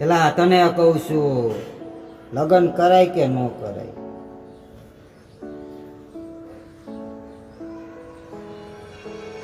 પેલા તને કહું છું, લગ્ન કરાય કે ન કરાય?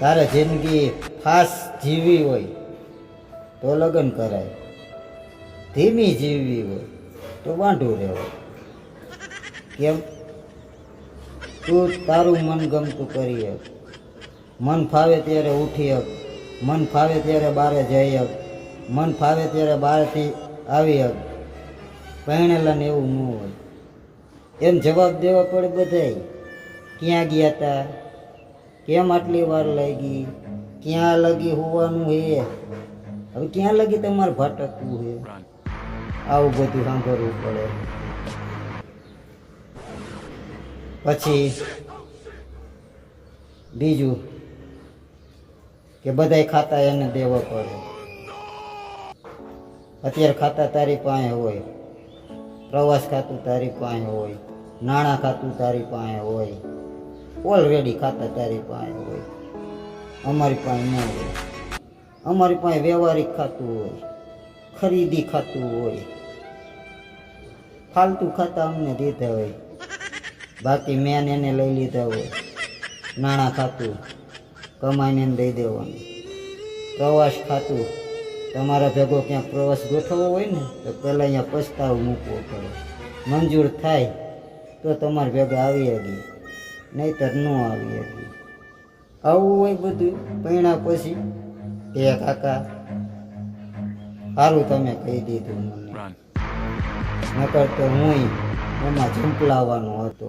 તારે જિંદગી ફાસ જીવવી હોય તો લગ્ન કરાય. ધીમી જીવવી હોય તો વાંઢું રહેવાય કેમ? તું તારું મન ગમતું કરી હક મન ફાવે ત્યારે ઉઠી હક મન ફાવે ત્યારે બારે જઈ હક મન ફાવે ત્યારે બહારથી આવી હક પહેણેલાને એવું ન હોય. એમ જવાબ દેવા પડે બધાય. ક્યાં ગયા તા? કેમ આટલી વાર લાગી? ક્યાં લગી હોવાનું હે? હવે ક્યાં લગી તમારે ભટકવું હે? આવું બધું સાંભળવું પડે. પછી બીજું કે બધાય ખાતા એને દેવા પડે. અત્યારે ખાતા તારી પાસે હોય. પ્રવાસ ખાતું તારી પાસે હોય. નાણાં ખાતું તારી પાસે હોય. ઓલરેડી ખાતા તારી પાસે હોય. અમારી પાસે ન હોય. અમારી પાસે વ્યવહારિક ખાતું હોય. ખરીદી ખાતું હોય. ફાલતુ ખાતા અમને દીધા હોય. બાકી મેન એને લઈ લીધા હોય. નાણાં ખાતું કમાઈને દઈ દેવાનું. પ્રવાસ ખાતું તમારા ભેગો ક્યાંક પ્રવાસ ગોઠવવો હોય ને તો પહેલાં અહીંયા પસ્તાવ મૂકવો પડે. મંજૂર થાય તો તમારે ભેગા આવી હતી નહીતર ન આવી હતી આવું હોય બધું પૈણા પછી. એ કાકા સારું તમે કહી દીધું મને. નકર તો હું એમાં ઝંપલાવાનો હતો.